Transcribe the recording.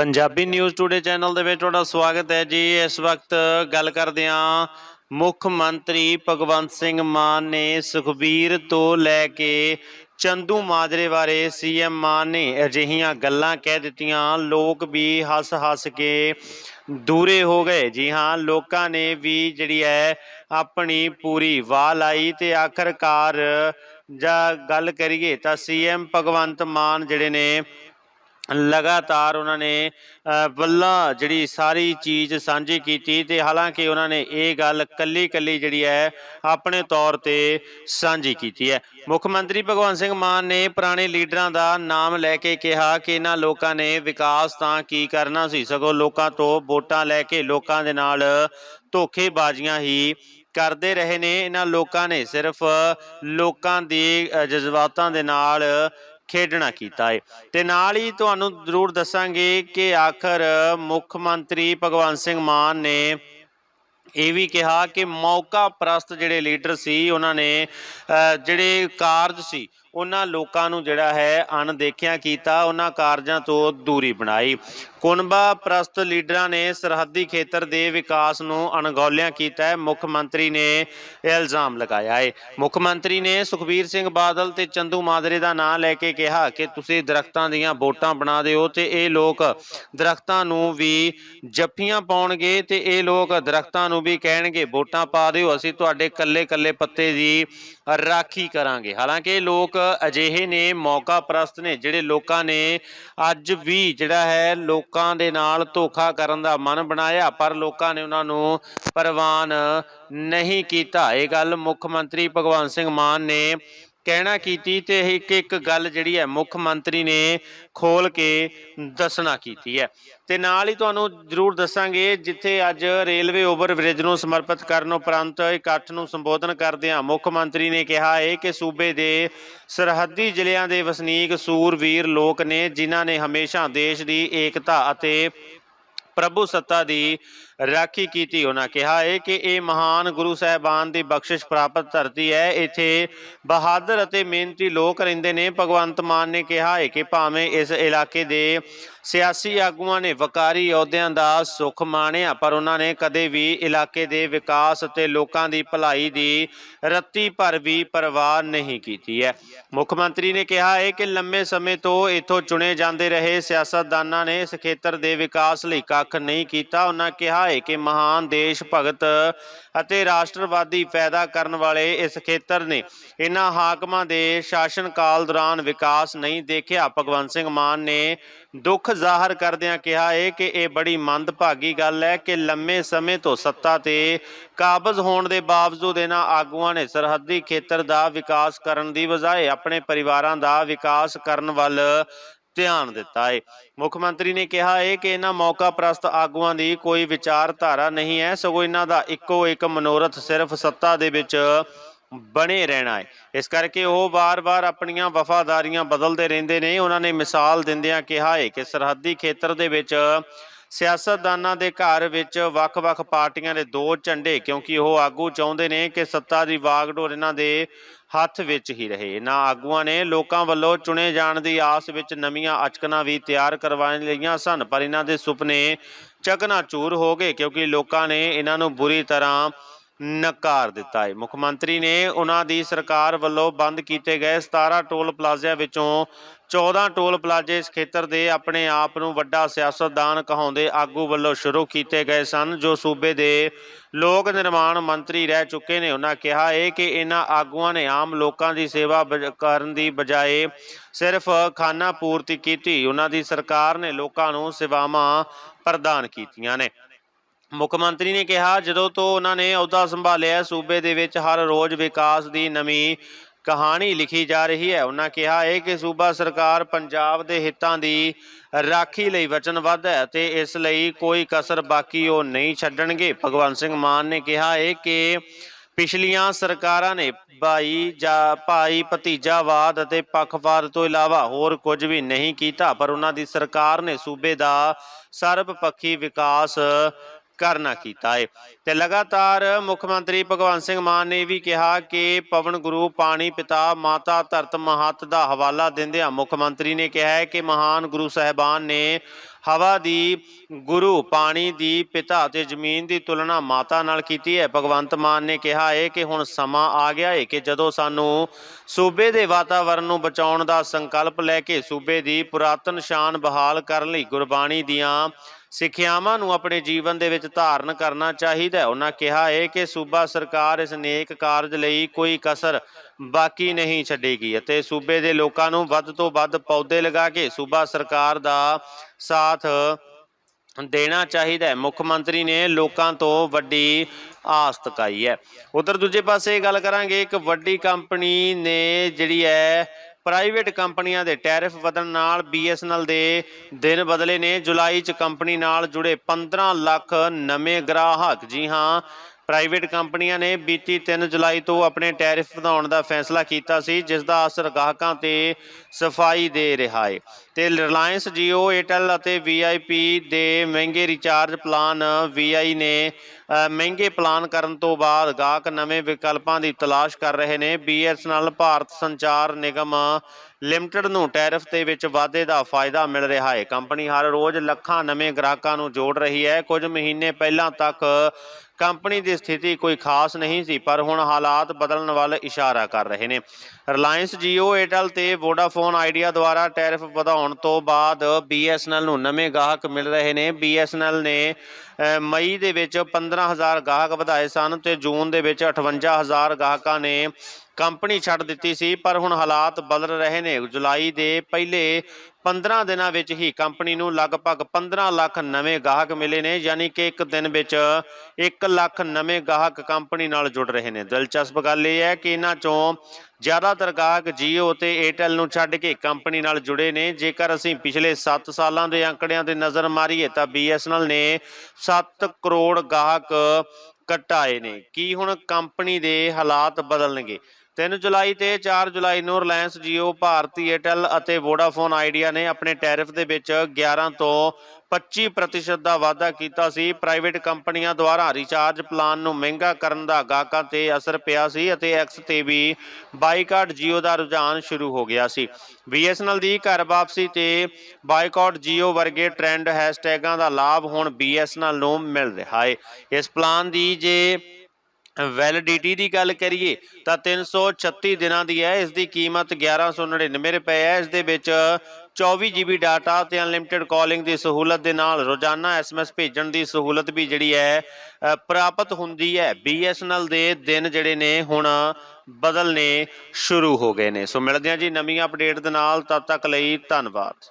Punjabi news today channel ਦੇ ਵਿੱਚ ਤੁਹਾਡਾ ਸਵਾਗਤ ਹੈ ਜੀ। ਇਸ ਵਕਤ ਗੱਲ ਕਰਦੇ ਹਾਂ। ਮੁੱਖ ਮੰਤਰੀ ਭਗਵੰਤ ਸਿੰਘ ਮਾਨ ਨੇ ਸੁਖਬੀਰ ਤੋਂ ਲੈ ਕੇ ਚੰਦੂ ਮਾਜਰੇ ਬਾਰੇ ਸੀਐਮ ਮਾਨ ਨੇ ਅਜਿਹੀਆਂ ਗੱਲਾਂ ਕਹਿ ਦਿੱਤੀਆਂ। ਲੋਕ ਵੀ ਹੱਸ-ਹੱਸ ਕੇ ਦੂਰੇ ਹੋ ਗਏ। ਜੀ ਹਾਂ, ਲੋਕਾਂ ਨੇ ਵੀ ਜਿਹੜੀ ਹੈ ਆਪਣੀ ਪੂਰੀ ਵਾਹ ਲਾਈ ਤੇ ਆਖਰਕਾਰ ਜਾਂ ਗੱਲ ਕਰੀਏ ਤਾਂ ਸੀਐਮ ਭਗਵੰਤ ਮਾਨ ਜਿਹੜੇ ਨੇ ਲਗਾਤਾਰ ਉਹਨਾਂ ਨੇ ਅ, ਜਿਹੜੀ ਸਾਰੀ ਚੀਜ਼ ਸਾਂਝੀ ਕੀਤੀ ਤੇ ਹਾਲਾਂਕਿ ਉਹਨਾਂ ਨੇ ਇਹ ਗੱਲ ਕੱਲੀ ਕੱਲੀ ਜਿਹੜੀ ਹੈ ਆਪਣੇ ਤੌਰ ਤੇ ਸਾਂਝੀ ਕੀਤੀ ਹੈ। ਮੁੱਖ ਮੰਤਰੀ ਭਗਵੰਤ ਸਿੰਘ ਮਾਨ ਨੇ ਪੁਰਾਣੇ ਲੀਡਰਾਂ ਦਾ ਨਾਮ ਲੈ ਕੇ ਕਿਹਾ ਕਿ ਇਹਨਾਂ ਲੋਕਾਂ ਨੇ ਵਿਕਾਸ ਤਾਂ ਕੀ ਕਰਨਾ ਸੀ ਸਗੋਂ ਲੋਕਾਂ ਤੋਂ ਵੋਟਾਂ ਲੈ ਕੇ ਲੋਕਾਂ ਦੇ ਨਾਲ ਧੋਖੇਬਾਜ਼ੀਆਂ ਹੀ ਕਰਦੇ ਰਹੇ ਨੇ। ਇਹਨਾਂ ਲੋਕਾਂ ਨੇ ਸਿਰਫ ਲੋਕਾਂ ਦੀ ਜਜ਼ਬਾਤਾਂ ਦੇ ਨਾਲ ਖੇਡਣਾ ਕੀਤਾ ਹੈ ਤੇ ਨਾਲ ਹੀ ਤੁਹਾਨੂੰ ਜ਼ਰੂਰ ਦੱਸਾਂਗੇ ਕਿ ਆਖਰ ਮੁੱਖ ਮੰਤਰੀ ਭਗਵੰਤ ਸਿੰਘ ਮਾਨ ਨੇ ਇਹ ਵੀ ਕਿਹਾ ਕਿ ਮੌਕਾ ਪ੍ਰਸਤ ਜਿਹੜੇ ਲੀਡਰ ਸੀ ਉਹਨਾਂ ਨੇ ਅ, ਜਿਹੜੇ ਕਾਰਜ ਸੀ ਉਹਨਾਂ ਲੋਕਾਂ ਨੂੰ ਜਿਹੜਾ ਹੈ ਅਣਦੇਖਿਆ ਕੀਤਾ, ਉਹਨਾਂ ਕਾਰਜਾਂ ਤੋਂ ਦੂਰੀ ਬਣਾਈ। ਕੁਨਬਾ ਪ੍ਰਸਤ ਲੀਡਰਾਂ ਨੇ ਸਰਹੱਦੀ ਖੇਤਰ ਦੇ ਵਿਕਾਸ ਨੂੰ ਅਣਗੌਲਿਆਂ ਕੀਤਾ ਹੈ। ਮੁੱਖ ਮੰਤਰੀ ਨੇ ਇਹ ਇਲਜ਼ਾਮ ਲਗਾਇਆ ਹੈ। ਮੁੱਖ ਮੰਤਰੀ ਨੇ ਸੁਖਬੀਰ ਸਿੰਘ ਬਾਦਲ ਤੇ ਚੰਦੂ ਮਾਦਰੇ ਦਾ ਨਾਂ ਲੈ ਕੇ ਕਿਹਾ ਕਿ ਤੁਸੀਂ ਦਰਖਤਾਂ ਦੀਆਂ ਵੋਟਾਂ ਬਣਾ ਦਿਓ ਤੇ ਇਹ ਲੋਕ ਦਰਖਤਾਂ ਨੂੰ ਵੀ ਜੱਫੀਆਂ ਪਾਉਣਗੇ ਤੇ ਇਹ ਲੋਕ ਦਰਖਤਾਂ ਨੂੰ ਵੀ ਕਹਿਣਗੇ ਵੋਟਾਂ ਪਾ ਦਿਓ, ਅਸੀਂ ਤੁਹਾਡੇ ਕੱਲੇ ਕੱਲੇ ਪੱਤੇ ਦੀ ਰਾਖੀ ਕਰਾਂਗੇ। ਹਾਲਾਂਕਿ ਲੋਕ ਅਜਿਹੇ ਨੇ ਮੌਕਾ ਪ੍ਰਸਤ ਨੇ ਜਿਹੜੇ ਲੋਕਾਂ ਨੇ ਅੱਜ ਵੀ ਜਿਹੜਾ ਹੈ ਲੋਕਾਂ ਦੇ ਨਾਲ ਧੋਖਾ ਕਰਨ ਦਾ ਮਨ ਬਣਾਇਆ, ਪਰ ਲੋਕਾਂ ਨੇ ਉਹਨਾਂ ਨੂੰ ਪ੍ਰਵਾਨ ਨਹੀਂ ਕੀਤਾ। ਇਹ ਗੱਲ ਮੁੱਖ ਮੰਤਰੀ ਭਗਵੰਤ ਸਿੰਘ ਮਾਨ ਨੇ ਕਹਿਣਾ ਕੀਤੀ ਤੇ ਇੱਕ ਇੱਕ ਗੱਲ ਜਿਹੜੀ ਹੈ ਮੁੱਖ ਮੰਤਰੀ ਨੇ ਖੋਲ ਕੇ ਦੱਸਣਾ ਕੀਤੀ ਹੈ। ਤੇ ਨਾਲ ਹੀ ਤੁਹਾਨੂੰ ਜ਼ਰੂਰ ਦੱਸਾਂਗੇ ਜਿੱਥੇ ਅੱਜ ਰੇਲਵੇ ਓਵਰ ਬ੍ਰਿਜ ਨੂੰ ਸਮਰਪਿਤ ਕਰਨ ਉਪਰੰਤ ਇਕੱਠ ਨੂੰ ਸੰਬੋਧਨ ਕਰਦਿਆਂ ਮੁੱਖ ਮੰਤਰੀ ਨੇ ਕਿਹਾ ਹੈ ਕਿ ਸੂਬੇ ਦੇ ਸਰਹੱਦੀ ਜ਼ਿਲ੍ਹਿਆਂ ਦੇ ਵਸਨੀਕ ਸੂਰਵੀਰ ਲੋਕ ਨੇ ਜਿਨ੍ਹਾਂ ਨੇ ਹਮੇਸ਼ਾ ਦੇਸ਼ ਦੀ ਏਕਤਾ ਅਤੇ ਪ੍ਰਭੂ ਸੱਤਾ ਦੀ ਰਾਖੀ ਕੀਤੀ, ਉਹਨਾਂ ਕਿਹਾ ਹੈ ਕਿ ਇਹ ਮਹਾਨ ਗੁਰੂ ਸਾਹਿਬਾਨ ਦੀ ਬਖਸ਼ਿਸ਼ ਪ੍ਰਾਪਤ ਧਰਤੀ ਹੈ। ਇੱਥੇ ਬਹਾਦਰ ਅਤੇ ਮਿਹਨਤੀ ਲੋਕ ਰਹਿੰਦੇ ਨੇ। ਭਗਵੰਤ ਮਾਨ ਨੇ ਕਿਹਾ ਹੈ ਕਿ ਭਾਵੇਂ ਇਸ ਇਲਾਕੇ ਦੇ ਸਿਆਸੀ ਆਗੂਆਂ ਨੇ ਵਕਾਰੀ ਅਹੁਦਿਆਂ ਦਾ ਸੁੱਖ ਮਾਣਿਆ, ਪਰ ਉਹਨਾਂ ਨੇ ਕਦੇ ਵੀ ਇਲਾਕੇ ਦੇ ਵਿਕਾਸ ਅਤੇ ਲੋਕਾਂ ਦੀ ਭਲਾਈ ਦੀ ਰੱਤੀ ਭਰ ਵੀ ਪਰਵਾਹ ਨਹੀਂ ਕੀਤੀ ਹੈ। ਮੁੱਖ ਮੰਤਰੀ ਨੇ ਕਿਹਾ ਹੈ ਕਿ ਲੰਮੇ ਸਮੇਂ ਤੋਂ ਇੱਥੋਂ ਚੁਣੇ ਜਾਂਦੇ ਰਹੇ ਸਿਆਸਤਦਾਨਾਂ ਨੇ ਇਸ ਖੇਤਰ ਦੇ ਵਿਕਾਸ ਲਈ ਕੱਖ ਨਹੀਂ ਕੀਤਾ। ਉਹਨਾਂ ਕਿਹਾ ਹੈ ਕਿ ਮਹਾਨ ਦੇਸ਼ ਭਗਤ ਅਤੇ ਰਾਸ਼ਟਰਵਾਦੀ ਪੈਦਾ ਕਰਨ ਵਾਲੇ ਇਸ ਖੇਤਰ ਨੇ ਇਹਨਾਂ ਹਾਕਮਾਂ ਦੇ ਸ਼ਾਸਨ ਕਾਲ ਦੌਰਾਨ ਵਿਕਾਸ ਨਹੀਂ ਦੇਖਿਆ। ਭਗਵੰਤ ਸਿੰਘ ਮਾਨ ਨੇ ਦੁੱਖ ਜ਼ਾਹਰ ਕਰਦਿਆਂ ਕਿਹਾ ਹੈ ਕਿ ਇਹ ਬੜੀ ਮੰਦਭਾਗੀ ਗੱਲ ਹੈ ਕਿ ਲੰਮੇ ਸਮੇਂ ਤੋਂ ਸੱਤਾ ਤੇ ਕਾਬਜ਼ ਹੋਣ ਦੇ ਬਾਵਜੂਦ ਇਹਨਾਂ ਆਗੂਆਂ ਨੇ ਸਰਹੱਦੀ ਖੇਤਰ ਦਾ ਵਿਕਾਸ ਕਰਨ ਦੀ ਬਜਾਏ ਆਪਣੇ ਪਰਿਵਾਰਾਂ ਦਾ ਵਿਕਾਸ ਕਰਨ ਵੱਲ ਧਿਆਨ ਦਿੱਤਾ ਹੈ ਮੁੱਖ ਮੰਤਰੀ ਨੇ ਕਿਹਾ ਹੈ ਕਿ ਇਹਨਾਂ ਮੌਕਾ ਪ੍ਰਸਤ ਆਗੂਆਂ ਦੀ ਕੋਈ ਵਿਚਾਰਧਾਰਾ ਨਹੀਂ ਹੈ, ਸਗੋਂ ਇਹਨਾਂ ਦਾ ਇੱਕੋ ਇੱਕ ਮਨੋਰਥ ਸਿਰਫ ਸੱਤਾ ਦੇ ਵਿੱਚ ਬਣੇ ਰਹਿਣਾ ਹੈ ਇਸ ਕਰਕੇ ਉਹ ਵਾਰ-ਵਾਰ ਆਪਣੀਆਂ ਵਫਾਦਾਰੀਆਂ ਬਦਲਦੇ ਰਹਿੰਦੇ ਨੇ। ਉਹਨਾਂ ਨੇ ਮਿਸਾਲ ਦਿੰਦਿਆਂ ਕਿਹਾ ਹੈ ਕਿ ਸਰਹੱਦੀ ਖੇਤਰ ਦੇ ਵਿੱਚ ਸਿਆਸਤਦਾਨਾਂ ਦੇ ਘਰ ਵਿੱਚ ਵੱਖ-ਵੱਖ ਪਾਰਟੀਆਂ ਦੇ ਦੋ ਝੰਡੇ, ਕਿਉਂਕਿ ਉਹ ਆਗੂ ਚਾਹੁੰਦੇ ਨੇ ਕਿ ਸੱਤਾ ਦੀ ਵਾਗਡੋਰ ਇਹਨਾਂ ਦੇ ਹੱਥ ਵਿੱਚ ਹੀ ਰਹੇ। ਇਹਨਾਂ ਆਗੂਆਂ ਨੇ ਲੋਕਾਂ ਵੱਲੋਂ ਚੁਣੇ ਜਾਣ ਦੀ ਆਸ ਵਿੱਚ ਨਵੀਆਂ ਅਚਕਨਾਂ ਵੀ ਤਿਆਰ ਕਰਵਾਉਣ ਲਈਆਂ ਸਨ, ਪਰ ਇਹਨਾਂ ਦੇ ਸੁਪਨੇ ਚਕਨਾਚੂਰ ਹੋ ਗਏ, ਕਿਉਂਕਿ ਲੋਕਾਂ ਨੇ ਇਹਨਾਂ ਨੂੰ ਬੁਰੀ ਤਰ੍ਹਾਂ ਨਕਾਰ ਦਿੱਤਾ ਹੈ। ਮੁੱਖ ਮੰਤਰੀ ਨੇ ਉਹਨਾਂ ਦੀ ਸਰਕਾਰ ਵੱਲੋਂ ਬੰਦ ਕੀਤੇ ਗਏ 17 ਟੋਲ ਪਲਾਜ਼ਿਆਂ ਵਿੱਚੋਂ 14 ਟੋਲ ਪਲਾਜ਼ੇ ਇਸ ਖੇਤਰ ਦੇ ਆਪਣੇ ਆਪ ਨੂੰ ਵੱਡਾ ਸਿਆਸਤਦਾਨ ਕਹਾਉਂਦੇ ਆਗੂ ਵੱਲੋਂ ਸ਼ੁਰੂ ਕੀਤੇ ਗਏ ਸਨ, ਜੋ ਸੂਬੇ ਦੇ ਲੋਕ ਨਿਰਮਾਣ ਮੰਤਰੀ ਰਹਿ ਚੁੱਕੇ ਨੇ। ਉਹਨਾਂ ਕਿਹਾ ਹੈ ਕਿ ਇਹਨਾਂ ਆਗੂਆਂ ਨੇ ਆਮ ਲੋਕਾਂ ਦੀ ਸੇਵਾ ਬਜ- ਕਰਨ ਦੀ ਬਜਾਏ ਸਿਰਫ ਖਾਨਾ ਪੂਰਤੀ ਕੀਤੀ। ਉਹਨਾਂ ਦੀ ਸਰਕਾਰ ਨੇ ਲੋਕਾਂ ਨੂੰ ਸੇਵਾਵਾਂ ਪ੍ਰਦਾਨ ਕੀਤੀਆਂ ਨੇ। ਮੁੱਖ ਮੰਤਰੀ ਨੇ ਕਿਹਾ, ਜਦੋਂ ਤੋਂ ਉਹਨਾਂ ਨੇ ਅਹੁਦਾ ਸੰਭਾਲਿਆ, ਸੂਬੇ ਦੇ ਵਿੱਚ ਹਰ ਰੋਜ਼ ਵਿਕਾਸ ਦੀ ਨਵੀਂ ਕਹਾਣੀ ਲਿਖੀ ਜਾ ਰਹੀ ਹੈ। ਉਹਨਾਂ ਕਿਹਾ ਹੈ ਕਿ ਸੂਬਾ ਸਰਕਾਰ ਪੰਜਾਬ ਦੇ ਹਿੱਤਾਂ ਦੀ ਰਾਖੀ ਲਈ ਵਚਨਬੱਧ ਹੈ ਤੇ ਇਸ ਲਈ ਕੋਈ ਕਸਰ ਬਾਕੀ ਉਹ ਨਹੀਂ ਛੱਡਣਗੇ। ਭਗਵੰਤ ਸਿੰਘ ਮਾਨ ਨੇ ਕਿਹਾ ਹੈ ਕਿ ਪਿਛਲੀਆਂ ਸਰਕਾਰਾਂ ਨੇ ਭਾਈ ਜਾਂ, ਭਾਈ ਭਤੀਜਾਵਾਦ ਅਤੇ ਪੱਖਪਾਤ ਤੋਂ ਇਲਾਵਾ ਹੋਰ ਕੁਝ ਵੀ ਨਹੀਂ ਕੀਤਾ, ਪਰ ਉਹਨਾਂ ਦੀ ਸਰਕਾਰ ਨੇ ਸੂਬੇ ਦਾ ਸਰਬਪੱਖੀ ਵਿਕਾਸ ਕਰਨਾ ਕੀਤਾ ਹੈ ਤੇ ਲਗਾਤਾਰ ਮੁੱਖ ਮੰਤਰੀ ਭਗਵੰਤ ਸਿੰਘ ਮਾਨ ਨੇ ਵੀ ਕਿਹਾ ਕਿ ਪਵਨ ਗੁਰੂ, ਪਾਣੀ ਪਿਤਾ, ਮਾਤਾ ਧਰਤ ਮਹੱਤ ਦਾ ਹਵਾਲਾ ਦਿੰਦਿਆਂ ਮੁੱਖ ਮੰਤਰੀ ਨੇ ਕਿਹਾ ਹੈ ਕਿ ਮਹਾਨ ਗੁਰੂ ਸਾਹਿਬਾਨ ਨੇ ਹਵਾ ਦੀ, ਗੁਰੂ, ਪਾਣੀ ਦੀ, ਪਿਤਾ ਤੇ ਜ਼ਮੀਨ ਦੀ ਤੁਲਨਾ ਮਾਤਾ ਨਾਲ ਕੀਤੀ ਹੈ। ਭਗਵੰਤ ਮਾਨ ਨੇ ਕਿਹਾ ਹੈ ਕਿ ਹੁਣ ਸਮਾਂ ਆ ਗਿਆ ਹੈ ਕਿ ਜਦੋਂ ਸਾਨੂੰ ਸੂਬੇ ਦੇ ਵਾਤਾਵਰਣ ਨੂੰ ਬਚਾਉਣ ਦਾ ਸੰਕਲਪ ਲੈ ਕੇ ਸੂਬੇ ਦੀ ਪੁਰਾਤਨ ਸ਼ਾਨ ਬਹਾਲ ਕਰਨ ਲਈ ਗੁਰਬਾਣੀ ਦੀਆਂ ਸਿੱਖਿਆਵਾਂ ਨੂੰ ਆਪਣੇ ਜੀਵਨ ਦੇ ਵਿੱਚ ਧਾਰਨ ਕਰਨਾ ਚਾਹੀਦਾ ਹੈ। ਉਹਨਾਂ ਕਿਹਾ ਹੈ ਕਿ ਸੂਬਾ ਸਰਕਾਰ ਇਸ ਨੇਕ ਕਾਰਜ ਲਈ ਕੋਈ ਕਸਰ ਬਾਕੀ ਨਹੀਂ ਛੱਡੇਗੀ ਅਤੇ ਸੂਬੇ ਦੇ ਲੋਕਾਂ ਨੂੰ ਵੱਧ ਤੋਂ ਵੱਧ ਪੌਦੇ ਲਗਾ ਕੇ ਸੂਬਾ ਸਰਕਾਰ ਦਾ ਸਾਥ ਦੇਣਾ ਚਾਹੀਦਾ ਹੈ। ਮੁੱਖ ਮੰਤਰੀ ਨੇ ਲੋਕਾਂ ਤੋਂ ਵੱਡੀ ਆਸ ਤਕਾਈ ਹੈ। ਉਧਰ ਦੂਜੇ ਪਾਸੇ ਗੱਲ ਕਰਾਂਗੇ। ਇੱਕ ਵੱਡੀ ਕੰਪਨੀ ਨੇ ਜਿਹੜੀ ਹੈ ਪ੍ਰਾਈਵੇਟ ਕੰਪਨੀਆਂ ਦੇ ਟੈਰਿਫ ਵਧਣ ਨਾਲ BSNL ਦੇ ਦਿਨ ਬਦਲੇ ਨੇ ਜੁਲਾਈ 'ਚ ਕੰਪਨੀ ਨਾਲ ਜੁੜੇ 15 ਲੱਖ ਨਵੇਂ ਗ੍ਰਾਹਕ। ਜੀ ਹਾਂ ਪ੍ਰਾਈਵੇਟ ਕੰਪਨੀਆਂ ਨੇ ਬੀਤੀ 3 ਜੁਲਾਈ ਤੋਂ ਆਪਣੇ ਟੈਰਿਫ ਵਧਾਉਣ ਦਾ ਫੈਸਲਾ ਕੀਤਾ ਸੀ, ਜਿਸ ਦਾ ਅਸਰ ਗਾਹਕਾਂ ਤੇ ਸਫ਼ਾਈ ਦੇ ਰਿਹਾ ਹੈ ਤੇ ਰਿਲਾਇੰਸ Jio Airtel ਅਤੇ VIP ਦੇ ਮਹਿੰਗੇ ਰਿਚਾਰਜ ਪਲਾਨ VI ਨੇ ਮਹਿੰਗੇ ਪਲਾਨ ਕਰਨ ਤੋਂ ਬਾਅਦ ਗਾਹਕ ਨਵੇਂ ਵਿਕਲਪਾਂ ਦੀ ਤਲਾਸ਼ ਕਰ ਰਹੇ ਨੇ। BSNL ਭਾਰਤ ਸੰਚਾਰ ਨਿਗਮ ਲਿਮਟਿਡ ਨੂੰ ਟੈਰਿਫ ਦੇ ਵਿੱਚ ਵਾਧੇ ਦਾ ਫਾਇਦਾ ਮਿਲ ਰਿਹਾ ਹੈ ਕੰਪਨੀ ਹਰ ਰੋਜ਼ ਲੱਖਾਂ ਨਵੇਂ ਗ੍ਰਾਹਕਾਂ ਨੂੰ ਜੋੜ ਰਹੀ ਹੈ। ਕੁਝ ਮਹੀਨੇ ਪਹਿਲਾਂ ਤੱਕ ਕੰਪਨੀ ਦੀ ਸਥਿਤੀ ਕੋਈ ਖਾਸ ਨਹੀਂ ਸੀ, ਪਰ ਹੁਣ ਹਾਲਾਤ ਬਦਲਣ ਵੱਲ ਇਸ਼ਾਰਾ ਕਰ ਰਹੇ ਨੇ। ਰਿਲਾਇੰਸ Jio Airtel ਤੇ Vodafone Idea ਦੁਆਰਾ ਟੈਰਿਫ ਵਧਾਉਣ ਤੋਂ ਬਾਅਦ BSNL ਨੂੰ ਨਵੇਂ ਗਾਹਕ ਮਿਲ ਰਹੇ ਨੇ। BSNL ਨੇ ਮਈ ਦੇ ਵਿੱਚ 15000 ਗਾਹਕ ਵਧਾਏ ਸਨ ਤੇ ਜੂਨ ਦੇ ਵਿੱਚ 58000 ਗਾਹਕਾਂ ਨੇ ਕੰਪਨੀ ਛੱਡ ਦਿੱਤੀ ਸੀ, ਪਰ ਹੁਣ ਹਾਲਾਤ ਬਦਲ ਰਹੇ ਨੇ। ਜੁਲਾਈ ਦੇ ਪਹਿਲੇ 15 ਦਿਨਾਂ ਵਿੱਚ ਹੀ ਕੰਪਨੀ ਨੂੰ ਲਗਭਗ 15 ਲੱਖ ਨਵੇਂ ਗਾਹਕ ਮਿਲੇ ਨੇ, ਯਾਨੀ ਕਿ ਇੱਕ ਦਿਨ ਵਿੱਚ 1 ਲੱਖ ਨਵੇਂ ਗਾਹਕ ਕੰਪਨੀ ਨਾਲ ਜੁੜ ਰਹੇ ਨੇ। ਦਿਲਚਸਪ ਗੱਲ ਇਹ ਹੈ ਕਿ ਇਹਨਾਂ ਚੋਂ ਜ਼ਿਆਦਾਤਰ ਗਾਹਕ Jio ਤੇ Airtel ਨੂੰ ਛੱਡ ਕੇ ਕੰਪਨੀ ਨਾਲ ਜੁੜੇ ਨੇ। ਜੇਕਰ ਅਸੀਂ ਪਿਛਲੇ 7 ਸਾਲਾਂ ਦੇ ਅੰਕੜਿਆਂ ਤੇ ਨਜ਼ਰ ਮਾਰੀਏ ਤਾਂ BSNL ਨੇ 7 ਕਰੋੜ ਗਾਹਕ ਘਟਾਏ ਨੇ। ਕੀ ਹੁਣ ਕੰਪਨੀ ਦੇ ਹਾਲਾਤ ਬਦਲਣਗੇ? 3 ਜੁਲਾਈ ਤੇ 4 ਜੁਲਾਈ ਨੂੰ ਰਿਲਾਇੰਸ Jio ਭਾਰਤੀ ਏਅਰਟੈਲ ਅਤੇ ਵੋਡਾਫੋਨ ਆਈਡੀਆ ਨੇ ਆਪਣੇ ਟੈਰਿਫ ਦੇ ਵਿੱਚ 11 ਤੋਂ 25% ਦਾ ਵਾਅਦਾ ਕੀਤਾ ਸੀ। ਪ੍ਰਾਈਵੇਟ ਕੰਪਨੀਆਂ ਦੁਆਰਾ ਰਿਚਾਰਜ ਪਲਾਨ ਨੂੰ ਮਹਿੰਗਾ ਕਰਨ ਦਾ ਗਾਹਕਾਂ ਤੇ ਅਸਰ ਪਿਆ ਸੀ ਅਤੇ ਐਕਸ ਤੇ ਵੀ ਬਾਈਕਾਟ Jio ਦਾ ਰੁਝਾਨ ਸ਼ੁਰੂ ਹੋ ਗਿਆ ਸੀ। BSNL ਦੀ ਘਰ ਵਾਪਸੀ ਤੇ ਬਾਈਕਾਟ Jio ਵਰਗੇ ਟ੍ਰੈਂਡ ਹੈਸ਼ਟੈਗਾਂ ਦਾ ਲਾਭ ਹੁਣ BSNL ਨੂੰ ਮਿਲ ਰਿਹਾ ਹੈ। ਇਸ ਪਲਾਨ ਦੀ ਜੇ ਵੈਲਿਡਿਟੀ ਦੀ ਗੱਲ ਕਰੀਏ ਤਾਂ 336 ਦਿਨਾਂ ਦੀ ਹੈ ਇਸ ਦੀ ਕੀਮਤ 1199 ਰੁਪਏ ਹੈ ਇਸ ਦੇ ਵਿੱਚ 24 GB ਡਾਟਾ ਤੇ ਅਨਲਿਮਿਟਿਡ ਕਾਲਿੰਗ ਦੀ ਸਹੂਲਤ ਦੇ ਨਾਲ ਰੋਜ਼ਾਨਾ SMS ਭੇਜਣ ਦੀ ਸਹੂਲਤ ਵੀ ਜਿਹੜੀ ਹੈ ਪ੍ਰਾਪਤ ਹੁੰਦੀ ਹੈ। BSNL ਦੇ ਦਿਨ ਜਿਹੜੇ ਨੇ ਹੁਣ ਬਦਲਨੇ ਸ਼ੁਰੂ ਹੋ ਗਏ ਨੇ। ਸੋ ਮਿਲਦੇ ਹਾਂ ਜੀ ਨਵੀਂ ਅਪਡੇਟ ਦੇ ਨਾਲ, ਤਦ ਤੱਕ ਲਈ ਧੰਨਵਾਦ।